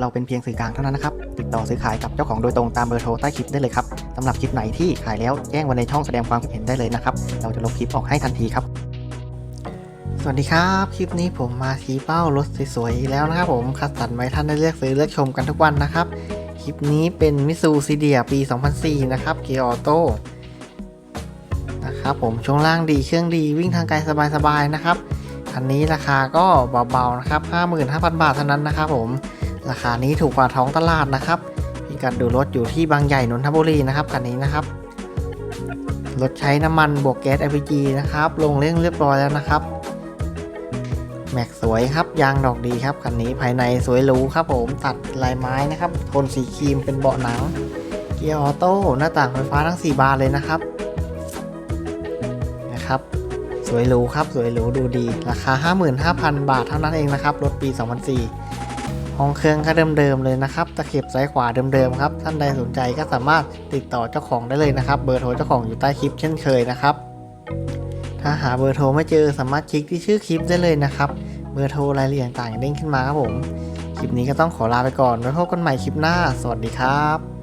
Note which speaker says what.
Speaker 1: เราเป็นเพียงสื่อกลางเท่านั้นนะครับ ติดต่อซื้อขายกับเจ้าของโดยตรงตามเบอร์โทรใต้คลิปได้เลยครับสำหรับคลิปไหนที่ขายแล้วแจ้งไว้ในช่องแสดงความคิดเห็นได้เลยนะครับ เราจะลบคลิปออกให้ทันทีครับ สวัสดีครับ คลิปนี้ผมมาชี้เป้ารถสวยๆแล้วนะครับผมคัดสรรไว้ท่านได้เลือกซื้อเลือกชมกันทุกวันนะครับ คลิปนี้เป็นมิซูซีเดียปี 2004 นะครับเกียร์ออโต้นะครับผมช่วงล่างดีเครื่องดีวิ่งทางไกลสบายๆนะครับคันนี้ราคาก็เบาๆนะครับ 55,000 บาทเท่านั้นนะครับผม ราคานี้ถูกกว่าท้องตลาดนะครับพิกัดดูรถอยู่ที่บางใหญ่นนทบุรีนะครับคันนี้นะครับรถใช้น้ำมันบวกแก๊ส LPG นะครับ ลงเร่งเรียบร้อยแล้วนะครับ แม็กสวยครับยางดอกดีครับคันนี้ภายในสวยหรูครับผมตัดลายไม้นะครับโทนสีครีมเป็นเบาะหนัง เกียร์ออโต้หน้าต่างไฟฟ้าทั้ง 4 บานเลยนะครับนะครับ สวยหรูครับสวยหรูดูดี ราคา 55,000 บาทเท่านั้นเองนะครับรถปี 2004 ห้องเครื่องก็เดิมๆเลยนะครับตะเข็บซ้ายขวาเดิมๆครับท่านใดสนใจก็สามารถติดต่อเจ้าของได้เลยนะครับ เบอร์โทรเจ้าของอยู่ใต้คลิปเช่นเคยนะครับ ถ้าหาเบอร์โทรไม่เจอสามารถคลิกที่ชื่อคลิปได้เลยนะครับ เบอร์โทรรายละเอียดต่างๆเด้งขึ้นมาครับผมคลิปนี้ก็ต้องขอลาไปก่อนไว้พบกันใหม่คลิปหน้า สวัสดีครับ